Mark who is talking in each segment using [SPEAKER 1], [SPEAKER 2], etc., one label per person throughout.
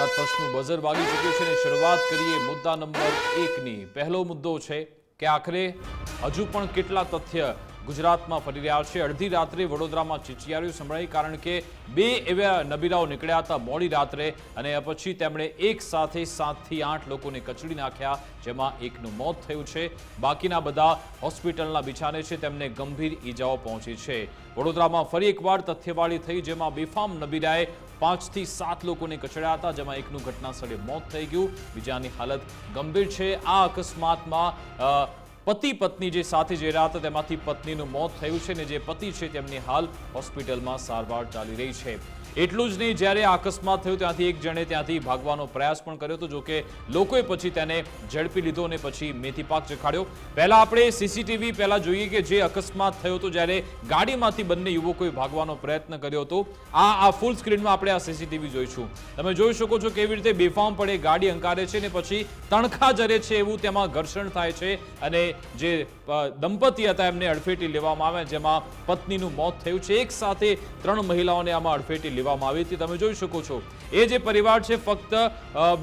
[SPEAKER 1] Gujarat ફર્સ્ટનું buzzer વાગી ચૂક્યું છે અને શરૂઆત કરીએ મુદ્દા નંબર એકની. પહેલો મુદ્દો છે કે આખરે હજુ પણ કેટલા તથ્ય ગુજરાતમાં ફરી રહ્યા છે. અડધી રાત્રે વડોદરામાં ચીચિયારીઓ સંભળાઈ કારણ કે બે એવા નબીરાઓ નીકળ્યા હતા મોડી રાત્રે અને પછી તેમણે એક સાથે સાતથી આઠ લોકોને કચડી નાખ્યા, જેમાં એકનું મોત થયું છે. બાકીના બધા હોસ્પિટલના બિછાને છે તેમને ગંભીર ઈજાઓ પહોંચી છે. વડોદરામાં ફરી એકવાર તથ્યવાળી થઈ, જેમાં બેફામ નબીરાએ પાંચથી સાત લોકોને કચડ્યા હતા, જેમાં એકનું ઘટના સ્થળે મોત થઈ ગયું. બીજાની હાલત ગંભીર છે. આ અકસ્માતમાં પતિ પત્ની જે સાથે જઈ રહ્યા હતા, તેમાંથી પત્નીનું મોત થયું છે ને જે પતિ છે, તેમની હાલ હોસ્પિટલમાં સારવાર ચાલી રહી છે. એટલું જ નહીં, જ્યારે અકસ્માત થયો ત્યાંથી એક જણે ત્યાંથી ભાગવાનો પ્રયાસ પણ કર્યો હતો. જોકે લોકોએ પછી તેને ઝડપી લીધો અને પછી મેથી પાક ચખાડ્યો પહેલાં આપણે સીસીટીવી પહેલાં જોઈએ કે જે અકસ્માત થયો હતો, જ્યારે ગાડીમાંથી બંને યુવકોએ ભાગવાનો પ્રયત્ન કર્યો હતો. આ આ ફૂલ સ્ક્રીનમાં આપણે આ સીસીટીવી જોઈશું. તમે જોઈ શકો છો કેવી રીતે બેફામ પડે, ગાડી અંકારે છે અને પછી તણખા જરે છે એવું તેમાં ઘર્ષણ થાય છે. અને જે દંપતી હતા એમને અડફેટી લેવામાં આવ્યા, જેમાં પત્નીનું મોત થયું છે. એક સાથે ત્રણ મહિલાઓને આમાં અડફેટી લેવામાં આવી હતી. તમે જોઈ શકો છો. એ જે પરિવાર છે, ફક્ત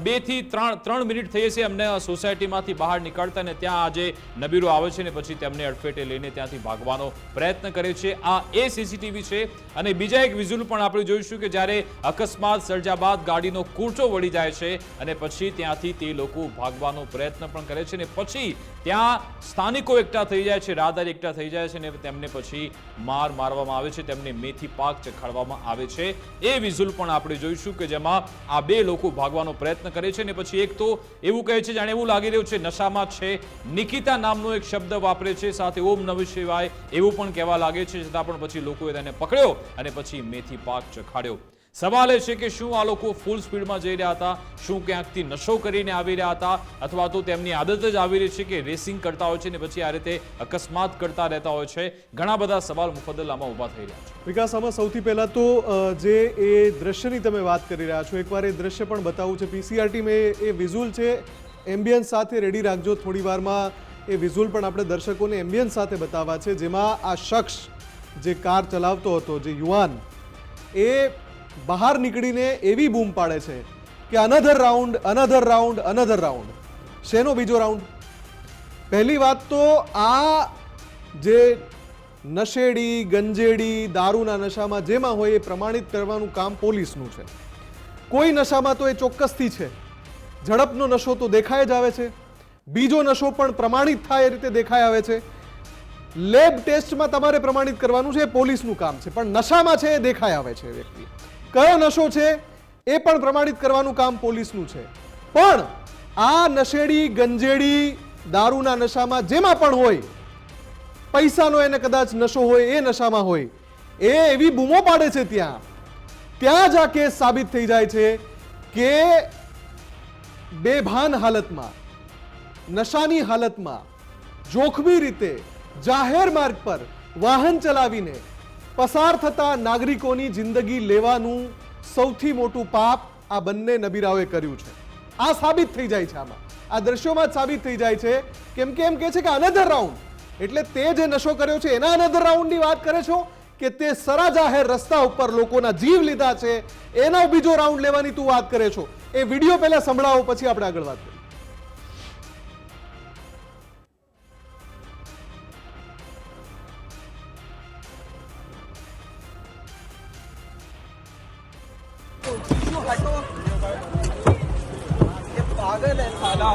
[SPEAKER 1] બેથી ત્રણ ત્રણ મિનિટ થઈ છે અમને સોસાયટીમાંથી બહાર નીકળતા અને ત્યાં આજે નબીરો આવે છે ને પછી તેમને અડફેટે લઈને ત્યાંથી ભાગવાનો પ્રયત્ન કરે છે. આ એ સીસીટીવી છે. અને બીજા એક વિઝ્યુઅલ પણ આપણે જોઈશું કે જ્યારે અકસ્માત સર્જા બાદ ગાડીનો કૂંચો વળી જાય છે અને પછી ત્યાંથી તે લોકો ભાગવાનો પ્રયત્ન પણ કરે છે ને પછી ત્યાં સ્થાનિકો એકઠા થઈ જાય છે, રાહદારી એકઠા થઈ જાય છે ને તેમને પછી માર મારવામાં આવે છે. તેમને મેથી પાક ચખાડવામાં આવે છે. એ વિઝુલ પણ આપણે જોઈશું કે જેમાં આ બે લોકો ભાગવાનો પ્રયત્ન કરે છે ને પછી એક તો એવું કહે છે, જાણે એવું લાગી રહ્યું છે, નશામાં છે. નિકિતા નામનો એક શબ્દ વાપરે છે, સાથે ઓમ નવ શિવાય એવું પણ કહેવા લાગે છે, છતાં પણ પછી લોકોએ તેને પકડ્યો અને પછી મેથી પાક ચખાડ્યો. સવાલ એ છે કે શું આ લોકો ફૂલ સ્પીડમાં જઈ રહ્યા હતા? શું ક્યાંકથી નશો કરીને આવી રહ્યા હતા? અથવા તો તેમની આદત જ આવી રહી છે કે રેસિંગ કરતા હોય છે ને પછી આ રીતે અકસ્માત કરતા રહેતા હોય છે? ઘણા બધા સવાલ મુફદ્દલ આમાં ઊભા થઈ રહ્યા છે.
[SPEAKER 2] વિકાસ, આમાં સૌથી પહેલાં તો જે એ દ્રશ્યની તમે વાત કરી રહ્યા છો, એકવાર એ દ્રશ્ય પણ બતાવવું છે. પીસીઆરટી મેં એ વિઝ્યુઅલ છે. એમ્બિયન્સ સાથે રેડી રાખજો. થોડી વારમાં એ વિઝ્યુઅલ પણ આપણે દર્શકોને એમ્બિયન્સ સાથે બતાવવા છે. જેમાં આ શખ્સ જે કાર ચલાવતો હતો, જે યુવાન, એ બહાર નીકળીને એવી બૂમ પાડે છે કે another round another round another round શેનો બીજો રાઉન્ડ પહેલી વાત તો આ જે નશેડી, ગંજેડી, દારૂના નશામાં જેમાં હોય એ પ્રમાણિત કરવાનું કામ પોલીસનું છે. કોઈ નશામાં તો એ ચોક્કસથી છે. ઝડપનો નશો તો દેખાય જ આવે છે. બીજો નશો પણ પ્રમાણિત થાય એ રીતે દેખાય આવે છે. લેબ ટેસ્ટમાં તમારે પ્રમાણિત કરવાનું છે, એ પોલીસનું કામ છે. પણ નશામાં છે એ દેખાય આવે છે વ્યક્તિ. કયો નશો છે એ પણ પ્રમાણિત કરવાનું કામ પોલીસનું છે. પણ આ નશેડી, ગંજેડી દારૂના નશામાં જેમાં પણ હોય, પૈસાનો એને કદાચ નશો હોય, એ નશામાં હોય, એ એવી બૂમો પાડે છે ત્યાં. ત્યાં જ આ કેસ સાબિત થઈ જાય છે કે બેભાન હાલતમાં, નશાની હાલતમાં, જોખમી રીતે, જાહેર માર્ગ પર વાહન ચલાવીને પસાર થતા નાગરિકોની જિંદગી લેવાનું સૌથી મોટું પાપ આ બંને નબીરાઓએ કર્યું છે. આ સાબિત થઈ જાય છે આમાં. આ દ્રશ્યોમાં જ સાબિત થઈ જાય છે કેમ કે એમ કે છે કે અનધર રાઉન્ડ એટલે તે જે નશો કર્યો છે, એના અનધર રાઉન્ડની વાત કરે છો કે તે સરા જાહેર રસ્તા ઉપર લોકોના જીવ લીધા છે, એનો બીજો રાઉન્ડ લેવાની તું વાત કરે છો. એ વીડિયો પહેલા સંભળાવો, પછી આપણે આગળ વાત કરીએ.
[SPEAKER 3] ये पागल है साला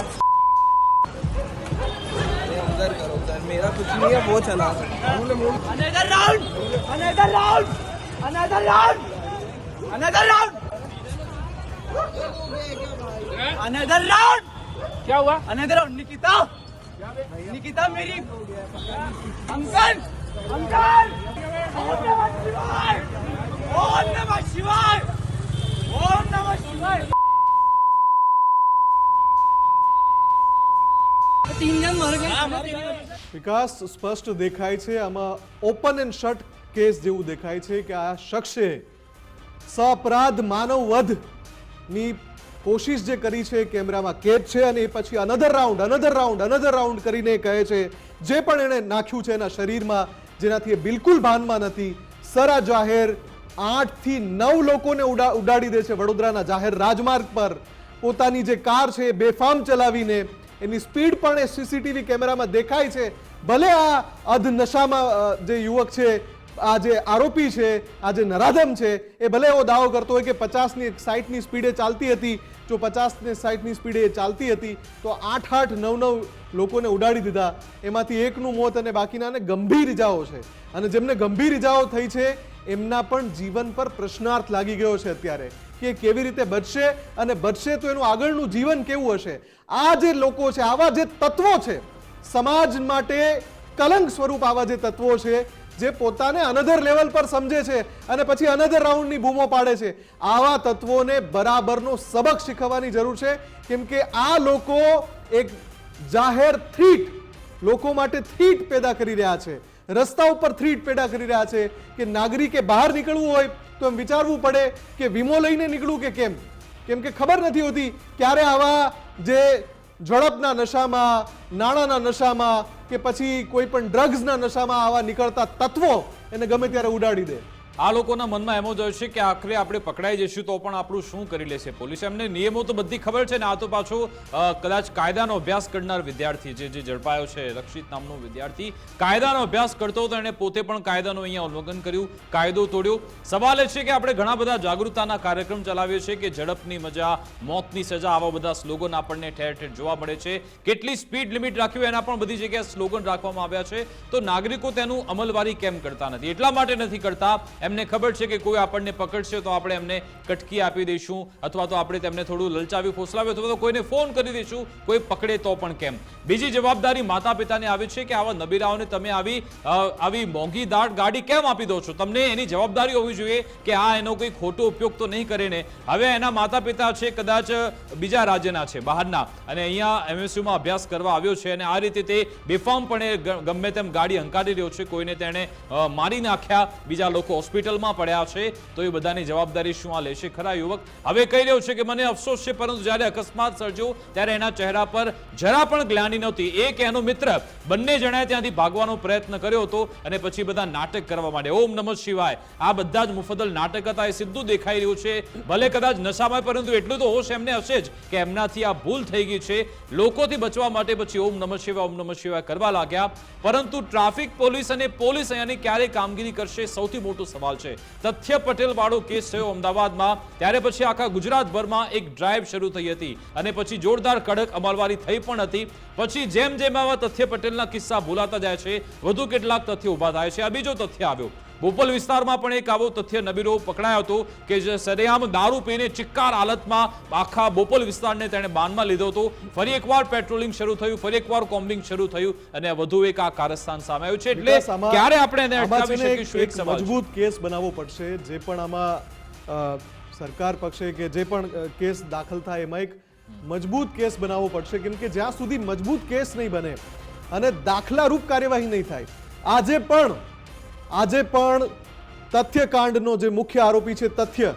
[SPEAKER 3] उधर करो उधर मेरा कुछ नहीं है वो चला
[SPEAKER 4] Another round! Another round! Another round! Another round! Another round! क्या हुआ अनदर राउंड निकिता निकिता मेरी अंकल अंकल ओम नमः शिवाय ओम नमः शिवाय
[SPEAKER 2] વિકાસ સ્પષ્ટ દેખાય છે. આમાં ઓપન એન્ડ શટ કેસ જેવું દેખાય છે કે આ શખ્સે સઅપરાધ માનવવધની કોશિશ જે કરી છે કેમેરામાં કેદ છે અને એ પછી another round another round another round કરીને કહે છે. જે પણ એણે નાખ્યું છે એના શરીરમાં, જેનાથી એ બિલકુલ ભાનમાં નથી. સરા જાહેર આઠથી નવ લોકોને ઉડા, ઉડાડી દે છે વડોદરાના જાહેર રાજમાર્ગ પર. પોતાની જે કાર છે બેફામ ચલાવીને, એની સ્પીડ પણ એ સીસીટીવી કેમેરામાં દેખાય છે. ભલે આ અધ નશામાં જે યુવક છે, આ જે આરોપી છે, આ જે નરાધમ છે, એ ભલે એવો દાવો કરતો હોય કે પચાસની સાઠની સ્પીડે ચાલતી હતી જો પચાસ ને સાઠની સ્પીડે એ ચાલતી હતી, તો આઠ આઠ નવ નવ લોકોને ઉડાડી દીધા. એમાંથી એકનું મોત અને બાકીનાને ગંભીર ઇજાઓ છે. અને જેમને ગંભીર ઇજાઓ થઈ છે, એમના પણ જીવન પર પ્રશ્નાર્થ લાગી ગયો છે અત્યારે. કે કેવી રીતે બચશે અને બચશે તો એનું આગળનું જીવન કેવું હશે? આ જે લોકો છે, આવા જે તત્વો છે, સમાજ માટે કલંક સ્વરૂપ આવા જે તત્વો છે જે પોતાને અનધર લેવલ પર સમજે છે અને પછી અનધર રાઉન્ડની બૂમો પાડે છે. આવા તત્વોને બરાબરનો સબક શીખવવાની જરૂર છે. કેમ કે આ લોકો એક જાહેર થ્રીટ લોકો માટે થ્રીટ પેદા કરી રહ્યા છે. રસ્તા ઉપર થ્રીટ પેદા કરી રહ્યા છે કે નાગરિકે બહાર નીકળવું હોય તો એમ વિચારવું પડે કે વીમો લઈને નીકળવું કે કેમ? કેમ કે ખબર નથી હોતી ક્યારે આવા જે ઝડપના નશામાં, નાણાંના નશામાં કે પછી કોઈ પણ ડ્રગ્સના નશામાં આવા નીકળતા તત્વો એને ગમે ત્યારે ઉડાડી દે.
[SPEAKER 1] આ લોકોના મનમાં એમ જ હોય છે કે આખરે આપણે પકડાઈ જઈશું તો પણ આપણું શું કરી લેશે પોલીસ? એમને નિયમો તો બધી ખબર છે ને, આ તો પાછો કદાચ કાયદાનો અભ્યાસ કરનાર વિદ્યાર્થી જે જે ઝડપાયો છે, રક્ષિત નામનો વિદ્યાર્થી. કાયદાનો અભ્યાસ કરતો હતો, એણે પોતે પણ કાયદાનું અહીંયા ઉલ્લંઘન કર્યું, કાયદો તોડ્યો. સવાલ એ છે કે આપણે ઘણા બધા જાગૃતતાના કાર્યક્રમ ચલાવીએ છીએ કે ઝડપની મજા, મોતની સજા, આવા બધા સ્લોગન આપણને ઠેર ઠેર જોવા મળે છે. કેટલી સ્પીડ લિમિટ રાખ્યું, એના પણ બધી જગ્યાએ સ્લોગન રાખવામાં આવ્યા છે. તો નાગરિકો તેનું અમલવારી કેમ કરતા નથી? એટલા માટે નથી કરતા. એમને ખબર છે કે કોઈ આપણને પકડશે તો આપણે એમને કટકી આપી દઈશું અથવા તો આપણે તેમને થોડું લલચાવી ફોસલાવી અથવા તો કોઈને ફોન કરી દઈશું, કોઈ પકડે તો પણ કેમ? બીજી જવાબદારી માતા પિતાને આવે છે કે આવા નબીરાઓને તમે આવી આવી મોંઘી દાટ ગાડી કેમ આપી દો છો? તમને એની જવાબદારી હોવી જોઈએ કે આ એનો કોઈ ખોટો ઉપયોગ તો નહીં કરે ને. હવે એના માતા પિતા છે, કદાચ બીજા રાજ્યના છે, બહારના. અને અહીંયા એમએસયુમાં અભ્યાસ કરવા આવ્યો છે અને આ રીતે તે બેફામપણે એ ગમે તેમ ગાડી હંકારી રહ્યો છે, કોઈને તેણે મારી નાખ્યા બીજા લોકો હોસ્પિટલમાં પડ્યા છે, તો એ બધાની જવાબદારી શું આ લેશે? ખરા યુવક? હવે કહી રહ્યો છે કે મને અફસોસ છે, પરંતુ જ્યારે અકસ્માત સર્જ્યો, ત્યારે એના ચહેરા પર જરા પણ ગ્લાની નહોતી. એક એનો મિત્ર બંને જણાએ ત્યાંથી ભાગવાનો પ્રયત્ન કર્યો હતો અને પછી બધા નાટક કરવા માંડે ઓમ નમઃ શિવાય. આ બધા જ મુફદલ નાટક હતા, એ સીધું દેખાઈ રહ્યું છે. ભલે કદાચ નશામાં પરંતુ એટલું તો હોશ એમને હશે જ કે એમનાથી આ ભૂલ થઈ ગઈ છે. લોકોથી બચવા માટે પછી ઓમ નમઃ શિવાય, ઓમ નમઃ શિવાય કરવા લાગ્યા. પરંતુ ટ્રાફિક પોલીસ અને પોલીસ અહીંયાની ક્યારે કામગીરી કરશે? સૌથી મોટો સવાલ છે. તથ્ય પટેલ વાળો કેસ થયો અમદાવાદમાં. ત્યારે પછી આખા ગુજરાતભરમાં એક ડ્રાઈવ શરૂ થઈ હતી. અને પછી જોરદાર કડક અમલવારી થઈ પણ હતી. પછી જેમ જેમ આવા તથ્ય પટેલના કિસ્સા ભૂલાતા જાય છે, વધુ કેટલાક તથ્યો ઊભા થાય છે. આ બીજો તથ્ય આવ્યો. બોપલ વિસ્તારમાં પણ એક આવો તથ્ય નબીરો પકડાયો હતો કે જે સરેઆમ દારૂ પીને ચિક્કાર હાલતમાં આખા બોપલ વિસ્તારને તેણે બાનમાં લીધો હતો ફરી એકવાર પેટ્રોલિંગ શરૂ થયું ફરી એકવાર કોમ્બિંગ શરૂ થયું અને વધુ એક આ કારસ્તાન સામે આવ્યું છે એટલે ક્યારે આપણે એને અટકાવી
[SPEAKER 2] એક-
[SPEAKER 1] શકીશું એક.
[SPEAKER 2] મજબૂત કેસ બનાવવો પડશે જે પણ આમાં સરકાર પક્ષે કે જે પણ કેસ દાખલ થાય એમાં એક મજબૂત કેસ બનાવવો પડશે કેમ કે જ્યાં સુધી મજબૂત કેસ નહીં બને અને દાખલારૂપ કાર્યવાહી નહીં થાય આજે પણ આજે પણ તથ્યકાંડનો જે મુખ્ય આરોપી છે તથ્ય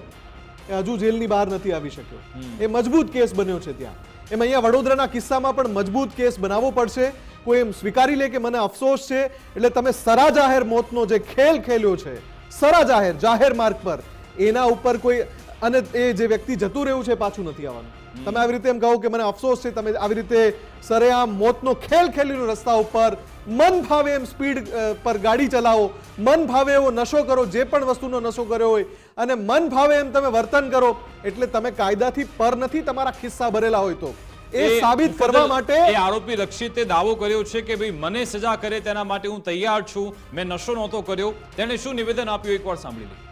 [SPEAKER 2] એ હજુ જેલની બહાર નથી આવી શક્યો. એ મજબૂત કેસ બન્યો છે ત્યાં. એમ અહીંયા વડોદરાના કિસ્સામાં પણ મજબૂત કેસ બનાવવો પડશે. કોઈ એમ સ્વીકારી લે કે મને અફસોસ છે એટલે તમે સરા જાહેર મોતનો જે ખેલ ખેલ્યો છે સરા જાહેર જાહેર માર્ગ પર એના ઉપર કોઈ અને એ જે વ્યક્તિ જતું રહ્યું છે પાછું નથી આવવાનું. તમે આવી રીતે એમ કહો કે મને અફસોસ છે તમે આવી રીતે સરેઆમ મોતનો ખેલ ખેલીને રસ્તા ઉપર મન ભાવે એમ સ્પીડ પર ગાડી ચલાવો મન ભાવે એવો નશો કરો જે પણ વસ્તુનો નશો કર્યો હોય અને મન ભાવે એમ તમે વર્તન કરો એટલે તમે કાયદાથી પર નથી તમારા ખિસ્સા ભરેલા હોય તો. એ સાબિત કરવા માટે
[SPEAKER 1] એ આરોપી રક્ષિતે દાવો કર્યો છે કે ભાઈ મને સજા કરે તેના માટે હું તૈયાર છું મેં નશો નહોતો કર્યો તેણે શું નિવેદન આપ્યું એકવાર સાંભળી લઈએ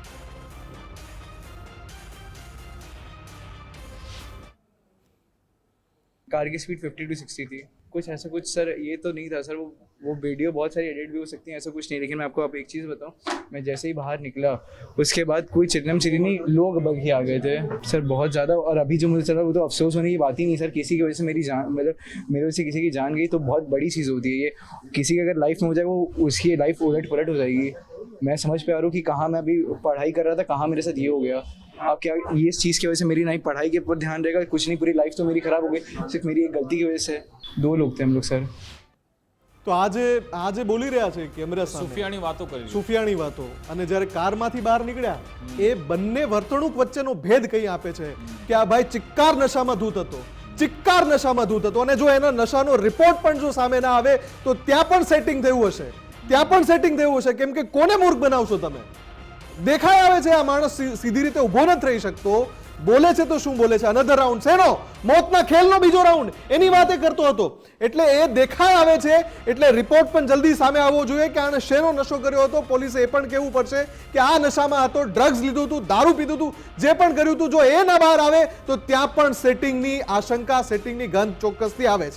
[SPEAKER 5] कार की स्पीड 50 टू 60 थी। कुछ ऐसा कुछ सर ये तो नहीं था सर वो वो वीडियो बहुत सारी एडिट भी हो सकती है, ऐसा कुछ नहीं, लेकिन मैं आपको आप एक चीज़ बताऊँ, मैं जैसे ही बाहर निकला, उसके बाद कोई चिल्लम चिल्ली नहीं, लोग बग ही आ गए थे। सर बहुत ज़्यादा, और अभी जो मुझे चल रहा वो तो अफसोस होने की बात ही नहीं सर किसी की वजह से मेरी जान मतलब मेरे वजह से किसी की जान गई तो बहुत बड़ी चीज़ होती है ये। किसी की अगर लाइफ में हो जाए, वो उसकी लाइफ उलट पलट हो जाएगी। मैं समझ पा रहा हूँ कि कहाँ मैं अभी पढ़ाई कर रहा था, कहाँ मेरे साथ ये हो गया। अब क्या ये इस चीज़ की वजह से मेरी ना ही पढ़ाई के ऊपर ध्यान रहेगा कुछ नहीं पूरी लाइफ तो मेरी खराब हो गई सिर्फ मेरी एक गलती की वजह से दो लोग थे हम लोग सर
[SPEAKER 2] તો આજે આજે બોલી રહ્યા છે કેમેરા સામે
[SPEAKER 1] સુફિયાની વાતો કરી રહ્યા છે.
[SPEAKER 2] સુફિયાની વાતો અને જ્યારે કારમાંથી બહાર નીકળ્યા એ બંને વર્તણૂક વચ્ચેનો ભેદ કઈ આપે છે કે આ ભાઈ ચિક્કાર નશામાં ધૂત હતો ચિક્કાર નશામાં ધૂત હતો અને જો એનો નશાનો રિપોર્ટ પણ જો સામે ના આવે તો ત્યાં પણ સેટિંગ થયું હશે ત્યાં પણ સેટિંગ થયું હશે કેમ કે કોને મૂર્ખ બનાવશો તમે દેખાય આવે છે, આ માણસ સીધી રીતે ઊભો નથી રહી શકતો. બોલે છે તો શું બોલે છે? અનધર રાઉન્ડ શેનો મોતના ખેલનો બીજો રાઉન્ડ એની વાતે કરતો હતો. એટલે એ દેખાય આવે છે, એટલે રિપોર્ટ પણ જલ્દી સામે આવવો જોઈએ કે આણે શેનો નશો કર્યો હતો. પોલીસે એ પણ કહેવું પડશે કે આ નશામાં હતો ડ્રગ્સ લીધું હતું, દારૂ પીધું હતું, જે પણ કર્યું હતું. જો એ ના બહાર આવે, તો ત્યાં પણ સેટિંગની આશંકા સેટિંગની ગંધ ચોક્કસથી આવે છે.